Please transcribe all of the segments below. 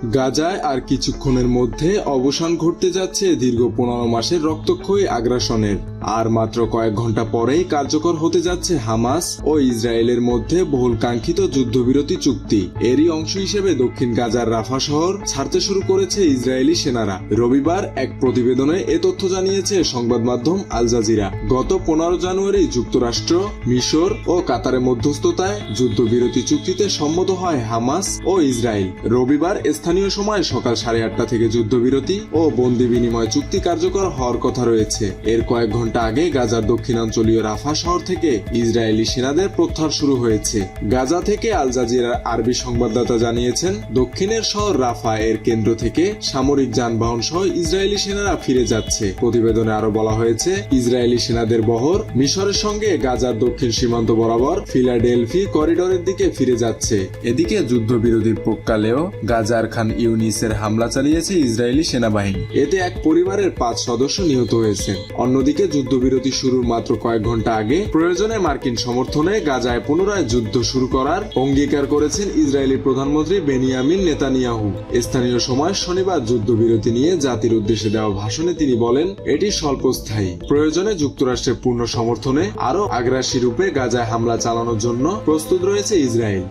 গাজায় আর কিছুক্ষণের মধ্যে অবসান ঘটতে যাচ্ছে দীর্ঘ পনেরো মাসের রক্তক্ষয়ী আগ্রাসনের। আর মাত্র কয়েক ঘণ্টা পরেই কার্যকর হতে যাচ্ছে হামাস ও ইসরায়েলের মধ্যে বহুল কাঙ্ক্ষিত যুদ্ধবিরতি চুক্তি। এরই অংশ হিসেবে দক্ষিণ গাজার রাফা শহর ছাড়তে শুরু করেছে ইসরায়েলি সেনারা। রবিবার এক প্রতিবেদনে এ তথ্য জানিয়েছে সংবাদ মাধ্যম আল জাজিরা। গত পনেরো জানুয়ারি যুক্তরাষ্ট্র, মিশর ও কাতারের মধ্যস্থতায় যুদ্ধবিরতি চুক্তিতে সম্মত হয় হামাস ও ইসরায়েল। রবিবার স্থানীয় সময় সকাল সাড়ে আটটা থেকে যুদ্ধবিরতি ও বন্দি বিনিময় চুক্তি কার্যকর হওয়ার কথা রয়েছে। এর কয়েক ঘণ্টা আগে গাজার দক্ষিণাঞ্চলীয় রাফা শহর থেকে ইসরায়েলি সেনাদের প্রত্যাহার শুরু হয়েছে। গাজা থেকে আল জাজিরার আরবি সংবাদদাতা জানিয়েছেন, দক্ষিণের শহর রাফা এর কেন্দ্র থেকে সামরিক যানবাহন সহ ইসরায়েলি সেনারা ফিরে যাচ্ছে। প্রতিবেদনে আরও বলা হয়েছে, ইসরায়েলি সেনাদের বহর মিশরের সঙ্গে গাজার দক্ষিণ সীমান্ত বরাবর ফিলাডেলফি করিডোরের দিকে ফিরে যাচ্ছে। এদিকে যুদ্ধবিরতির প্রকালেও গাজার খান ইউনিসের হামলা চালিয়েছে ইসরায়েলি সেনাবাহিনী। এতে এক পরিবারের পাঁচ সদস্য নিহত হয়েছে অন্যদিকে যুদ্ধবিরতি শুরুর মাত্র কয়েক ঘণ্টা আগে প্রয়োজনে মার্কিন সমর্থনে গাজায় পুনরায় যুদ্ধ শুরু করার অঙ্গীকার করেছেন ইসরায়েলি প্রধানমন্ত্রী বেনিয়ামিন নেতানিয়াহু। স্থানীয় সময় শনিবার যুদ্ধবিরতি নিয়ে জাতির উদ্দেশ্যে দেওয়া ভাষণে তিনি বলেন, এটি স্বল্পস্থায়ী। প্রয়োজনে যুক্তরাষ্ট্রের পূর্ণ সমর্থনে আরও আগ্রাসী রূপে গাজায় হামলা চালানোর জন্য প্রস্তুত রয়েছে ইসরায়েল।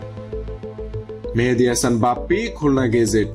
মেহেদি হাসান বাপ্পি খুলনা গেজেট